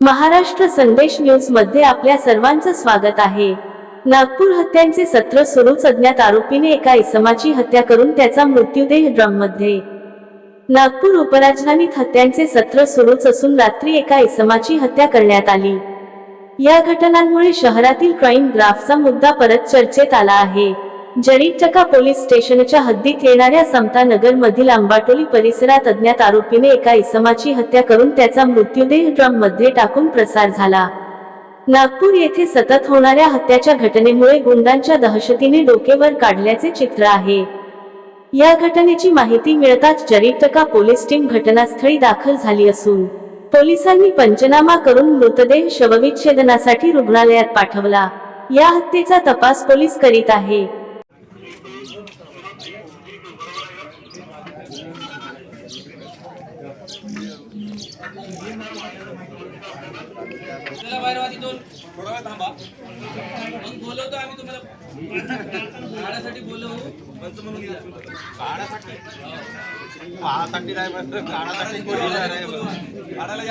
महाराष्ट्र संदेश न्यूजमध्ये आपल्या सर्वांचं स्वागत आहे. नागपूर हत्यांचे सत्र सुरूच अज्ञात आरोपीने एका इसमाची हत्या करून त्याचा मृत्यूदेह ड्रममध्ये. नागपूर उपराजधानीत हत्यांचे सत्र सुरूच असून रात्री एका इसमाची हत्या करण्यात आली. या घटनांमुळे शहरातील क्राईम ग्राफचा मुद्दा परत चर्चेत आला आहे. जरीटका पोलीस स्टेशनच्या हद्दीत येणाऱ्या समता नगर मधील आंबाटोली परिसरात अज्ञात आरोपीने एका इसमाची हत्या करून त्याचा मृत्यूदेह ड्रममध्ये टाकून प्रसार झाला. नागपूर येथे सतत होणाऱ्या हत्याच्या घटनेमुळे गुंडांच्या दहशतीने डोकेवर काढल्याचे चित्र आहे. या घटनेची माहिती मिळताच जरीटका पोलीस टीम घटनास्थळी दाखल झाली असून पोलिसांनी पंचनामा करून मृतदेह शवविच्छेदनासाठी रुग्णालयात पाठवला. या हत्येचा तपास पोलीस करीत आहे. चला बाहेर वाजी दोन. थोडा वेळ थांबा. मग बोलवतो आम्ही तुम्हाला. भाड्यासाठी बोलवू. काढासाठी? काढासाठी नाही काढासाठी कोणी